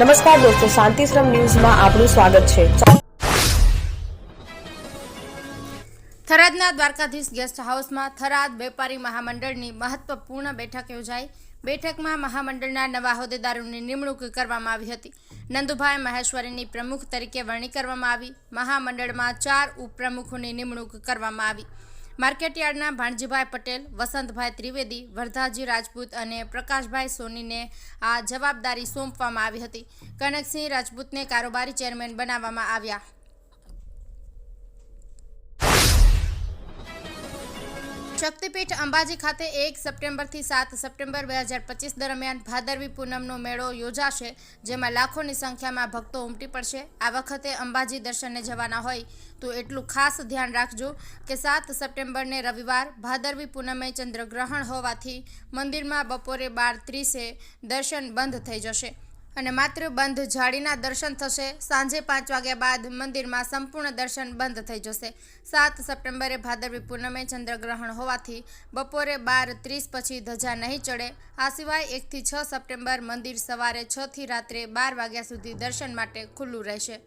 નમસ્કાર દોસ્તો શાંતિશ્રમ ન્યૂઝમાં આપનું સ્વાગત છે. થરાદના દ્વારકાધીશ ગેસ્ટ હાઉસમાં થરાદ વેપારી મહામંડળની મહત્વપૂર્ણ બેઠક યોજાઈ. બેઠકમાં મહામંડળના નવા હોદ્દેદારોની નિમણૂક કરવામાં આવી હતી. નંદુભાઈ મહેશ્વરીની પ્રમુખ તરીકે વરણી કરવામાં આવી. મહામંડળમાં ચાર ઉપપ્રમુખોની નિમણૂક કરવામાં આવી. માર્કેટયાર્ડના ભાણજીભાઈ પટેલ, વસંતભાઈ ત્રિવેદી, વરધાજી રાજપૂત અને પ્રકાશભાઈ સોનીને આ જવાબદારી સોંપવામાં આવી હતી. કનકસિંહ રાજપૂતને કારોબારી ચેરમેન બનાવવામાં આવ્યા. શક્તિપીઠ અંબાજી ખાતે એક સપ્ટેમ્બરથી સાત સપ્ટેમ્બર બે હજાર પચીસ દરમિયાન ભાદરવી પૂનમનો મેળો યોજાશે, જેમાં લાખોની સંખ્યામાં ભક્તો ઉમટી પડશે. આ વખતે અંબાજી દર્શને જવાના હોય તો એટલું ખાસ ધ્યાન રાખજો કે સાત સપ્ટેમ્બરને રવિવાર ભાદરવી પૂનમે ચંદ્રગ્રહણ હોવાથી મંદિરમાં બપોરે બાર ત્રીસે દર્શન બંધ થઈ જશે. અને માત્ર બંધ જાળીના દર્શન થશે. સાંજે પાંચ વાગ્યા બાદ મંદિરમાં સંપૂર્ણ દર્શન બંધ થઈ જશે. સાત સપ્ટેમ્બરે ભાદરવી પૂનમે ચંદ્રગ્રહણ હોવાથી બપોરે બાર ત્રીસ પછી ધજા નહીં ચડે. આ સિવાય એકથી છ સપ્ટેમ્બર મંદિર સવારે છથી રાત્રે બાર વાગ્યા સુધી દર્શન માટે ખુલ્લું રહેશે.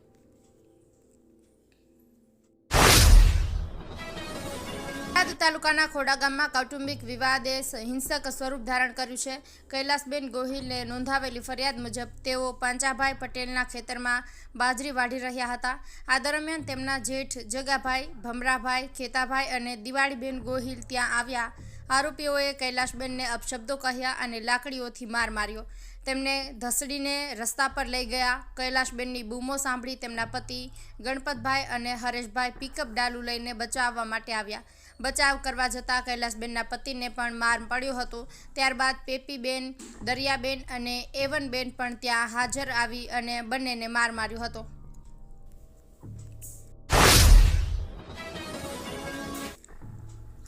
બોટાદ તાલુકાના ખોડા ગામમાં કૌટુંબિક વિવાદે હિંસક સ્વરૂપ ધારણ કર્યું છે. કૈલાસબેન ગોહિલે નોંધાવેલી ફરિયાદ મુજબ તેઓ પાંચાભાઈ પટેલના ખેતરમાં બાજરી વાઢી રહ્યા હતા. આ દરમિયાન તેમના જેઠ જગાભાઈ, ભમરાભાઈ, ખેતાભાઈ અને દિવાળીબેન ગોહિલ ત્યાં આવ્યા. આરોપીઓએ કૈલાસબેનને અપશબ્દો કહ્યા અને લાકડીઓથી માર માર્યો. તેમને ધસડીને રસ્તા પર લઈ ગયા. કૈલાશબેનની બૂમો સાંભળી તેમના પતિ ગણપતભાઈ અને હરેશભાઈ પિકઅપ ડાલુ લઈને બચાવવા માટે આવ્યા. બચાવ કરવા જતાં કૈલાસબેનના પતિને પણ માર પડ્યો હતો. ત્યારબાદ પેપીબેન, દરિયાબેન અને એવનબેન પણ ત્યાં હાજર આવી અને બંનેને માર માર્યો હતો.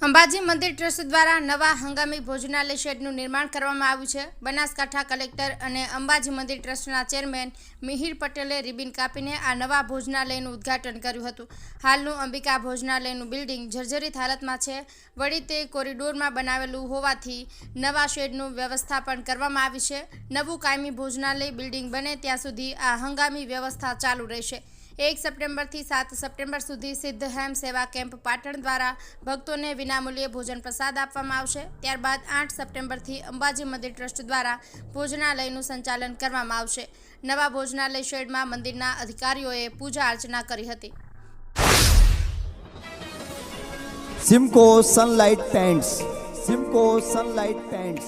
અંબાજી મંદિર ટ્રસ્ટ દ્વારા નવા હંગામી ભોજનાલય શેડનું નિર્માણ કરવામાં આવ્યું છે. બનાસકાંઠા કલેક્ટર અને અંબાજી મંદિર ટ્રસ્ટના ચેરમેન મિહિર પટેલે રિબિન કાપીને આ નવા ભોજનાલયનું ઉદ્ઘાટન કર્યું હતું. હાલનું અંબિકા ભોજનાલયનું બિલ્ડિંગ જર્જરિત હાલતમાં છે. વળી તે કોરિડોરમાં બનાવેલું હોવાથી નવા શેડનું વ્યવસ્થાપન કરવામાં આવી છે. નવું કાયમી ભોજનાલય બિલ્ડિંગ બને ત્યાં સુધી આ હંગામી વ્યવસ્થા ચાલુ રહેશે. એક સપ્ટેમ્બરથી સાત સપ્ટેમ્બર સુધી સિદ્ધહેમ સેવા કેમ્પ પાટણ દ્વારા ભક્તોને વિનામૂલ્યે ભોજન પ્રસાદ આપવામાં આવશે. ત્યારબાદ આઠ સપ્ટેમ્બરથી અંબાજી મંદિર ટ્રસ્ટ દ્વારા ભોજનાલયનું સંચાલન કરવામાં આવશે. નવા ભોજનાલય શેડમાં મંદિરના અધિકારીઓએ પૂજા અર્ચના કરી હતી. Simco Sunlight pants Simco Sunlight pants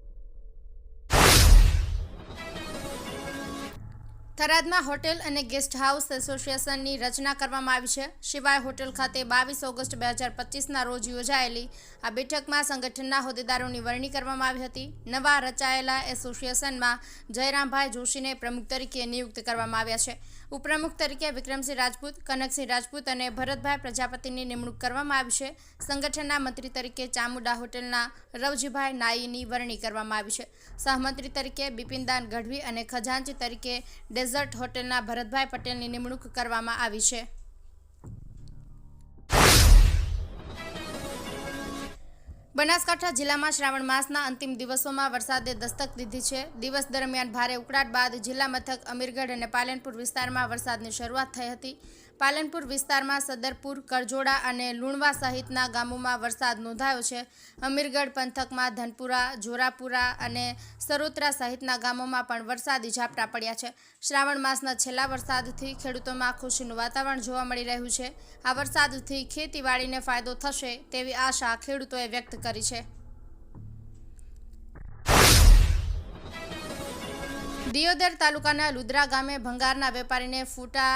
થરાદમાં hotel અને ગેસ્ટ હાઉસ એસોસિએશનની રચના કરવામાં આવી છે. શિવાય હોટેલ ખાતે બાવીસ ઓગસ્ટ બે હજાર પચીસના રોજ યોજાયેલી આ બેઠકમાં સંગઠનના હોદ્દેદારોની વરણી કરવામાં આવી હતી. નવા રચાયેલા એસોસિએશનમાં જયરામભાઈ જોશીને પ્રમુખ તરીકે નિયુક્ત કરવામાં આવ્યા છે. ઉપપ્રમુખ તરીકે વિક્રમસિંહ રાજપૂત, કનકસિંહ રાજપૂત અને ભરતભાઈ પ્રજાપતિની નિમણૂક કરવામાં આવી છે. સંગઠનના મંત્રી તરીકે ચામુંડા હોટેલના રવજીભાઈ નાઈની વરણી કરવામાં આવી છે. સહમંત્રી તરીકે બિપિનદાન ગઢવી અને ખજાનચી તરીકે ડેઝર્ટ હોટેલના ભરતભાઈ પટેલની નિમણૂક કરવામાં આવી છે. બનાસકાંઠા જિલ્લામાં શ્રાવણ માસના અંતિમ દિવસોમાં વરસાદે દસ્તક દીધી છે. દિવસ દરમિયાન ભારે ઉકળાટ બાદ જિલ્લા મથક અમીરગઢ અને પાલનપુર વિસ્તારમાં વરસાદની શરૂઆત થઈ હતી. પાલનપુર વિસ્તારમાં સદરપુર, કરજોડા અને લુણવા સહિતના ગામોમાં વરસાદ નોંધાયો છે. અમીરગઢ પંથકમાં ધનપુરા, જોરાપુરા અને સરોત્રા સહિતના ગામોમાં પણ વરસાદી ઝાપટા પડ્યા છે. શ્રાવણ માસના છેલ્લા વરસાદથી ખેડૂતોમાં ખુશીનું વાતાવરણ જોવા મળી રહ્યું છે. આ વરસાદથી ખેતીવાડીને ફાયદો થશે તેવી આશા ખેડૂતોએ વ્યક્ત કરી છે. દિયોદર તાલુકાના લુદ્રા ગામે ભંગારના વેપારીને ફૂટા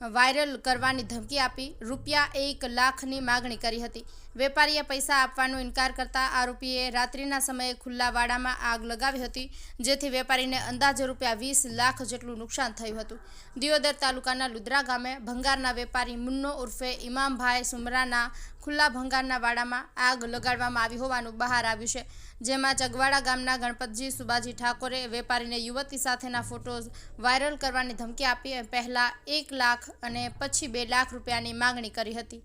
વાયરલ કરવાની ધમકી આપી રૂપિયા એક લાખની માગણી કરી હતી. વેપારીએ પૈસા આપવાનો ઇનકાર કરતા આરોપીએ રાત્રિના સમયે ખુલ્લા વાડામાં આગ લગાવી હતી, જેથી વેપારીને અંદાજે રૂપિયા વીસ લાખ જેટલું નુકસાન થયું હતું. દિયોદર તાલુકાના લુદ્રા ગામે ભંગારના વેપારી મુન્નો ઉર્ફે ઇમામભાઈ સુમરાના ખુલ્લા ભંગારના વાડામાં આગ લગાડવામાં આવી હોવાનું બહાર આવ્યું છે, જેમાં ચગવાડા ગામના ગણપતજી સુબાજી ઠાકોરે વેપારીને યુવતી સાથેના ફોટોઝ વાયરલ કરવાની ધમકી આપી, પહેલાં એક લાખ અને પછી બે લાખ રૂપિયાની માંગણી કરી હતી.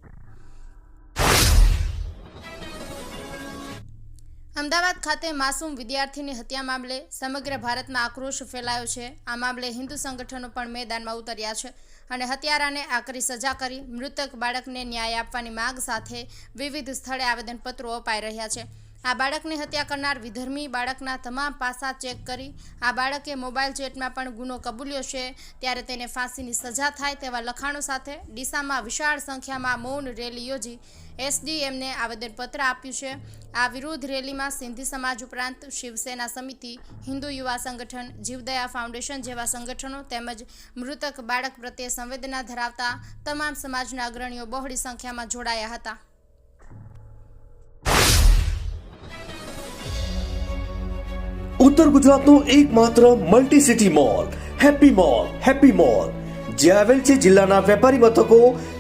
અમદાવાદ ખાતે માસૂમ વિદ્યાર્થીની હત્યા મામલે સમગ્ર ભારતમાં આક્રોશ ફેલાયો છે. આ મામલે હિન્દુ સંગઠનો પણ મેદાનમાં ઉતર્યા છે અને હત્યારાને આકરી સજા કરી મૃતક બાળકને ન્યાય આપવાની માંગ સાથે વિવિધ સ્થળે આવેદનપત્રો અપાઈ રહ્યા છે. આ બાળકની હત્યા કરનાર વિધર્મી બાળકના તમામ પાસા ચેક કરી આ બાળકે મોબાઈલ ચેટમાં પણ ગુનો કબૂલ્યો છે ત્યારે તેને ફાંસીની સજા થાય તેવા લખાણો સાથે ડીસામાં વિશાળ સંખ્યામાં મૌન રેલી યોજી એસડીએમને આવેદનપત્ર આપ્યું છે. આ વિરોધ રેલીમાં સિંધી સમાજ ઉપરાંત શિવસેના સમિતિ, હિન્દુ યુવા સંગઠન, જીવદયા ફાઉન્ડેશન જેવા સંગઠનો તેમજ મૃતક બાળક પ્રત્યે સંવેદના ધરાવતા તમામ સમાજના અગ્રણીઓ બહોળી સંખ્યામાં જોડાયા હતા. ઉત્તર ગુજરાતનો એકમાત્ર multi city mall happy mall happy mall, જે આવેલ છે જિલ્લાના વેપારી મથકો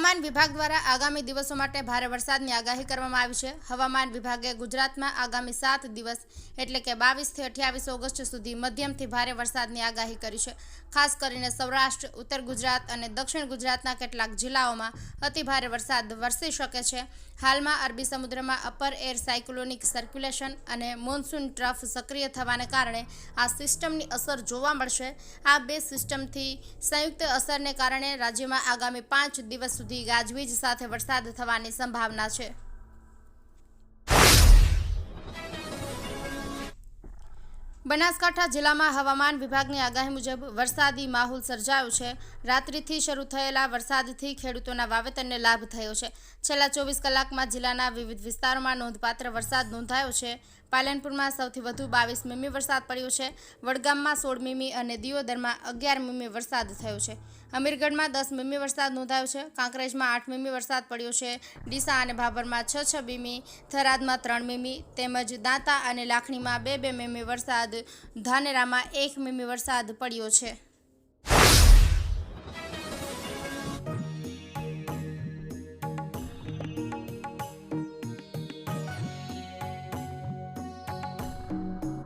હવામાન વિભાગ દ્વારા આગામી દિવસો માટે ભારે વરસાદની આગાહી કરવામાં આવી છે. હવામાન વિભાગે ગુજરાતમાં આગામી સાત દિવસ, એટલે કે બાવીસથી અઠ્યાવીસ ઓગસ્ટ સુધી મધ્યમથી ભારે વરસાદની આગાહી કરી છે. ખાસ કરીને સૌરાષ્ટ્ર, ઉત્તર ગુજરાત અને દક્ષિણ ગુજરાતના કેટલાક જિલ્લાઓમાં અતિ ભારે વરસાદ વરસી શકે છે. હાલમાં અરબી સમુદ્રમાં અપર એર સાયક્લોનિક સર્ક્યુલેશન અને મોન્સૂન ટ્રફ સક્રિય થવાને કારણે આ સિસ્ટમની અસર જોવા મળશે. આ બે સિસ્ટમથી સંયુક્ત અસરને કારણે રાજ્યમાં આગામી પાંચ દિવસ સુધી ગાજવીજ સાથે વરસાદ થવાની સંભાવના છે. બનાસકાંઠા જિલ્લામાં હવામાન વિભાગની આગાહી મુજબ વરસાદી માહોલ સર્જાયો છે. રાત્રિથી શરૂ થયેલા વરસાદથી ખેડૂતોના વાવેતરને લાભ થયો છે. છેલ્લા ચોવીસ કલાકમાં જિલ્લાના વિવિધ વિસ્તારોમાં નોંધપાત્ર વરસાદ નોંધાયો છે. પાલનપુરમાં સૌથી વધુ બાવીસ મીમી વરસાદ પડ્યો છે. વડગામમાં સોળ મીમી અને દિયોદરમાં અગિયાર મીમી વરસાદ થયો છે. અમીરગઢમાં દસ મીમી વરસાદ નોંધાયો છે. કાંકરેજમાં આઠ મીમી વરસાદ પડ્યો છે. ડીસા અને ભાભરમાં છ છ મીમી, થરાદમાં ત્રણ મીમી, તેમજ દાંતા અને લાખણીમાં બે બે મીમી વરસાદ, ધાનેરામાં એક મીમી વરસાદ પડ્યો છે.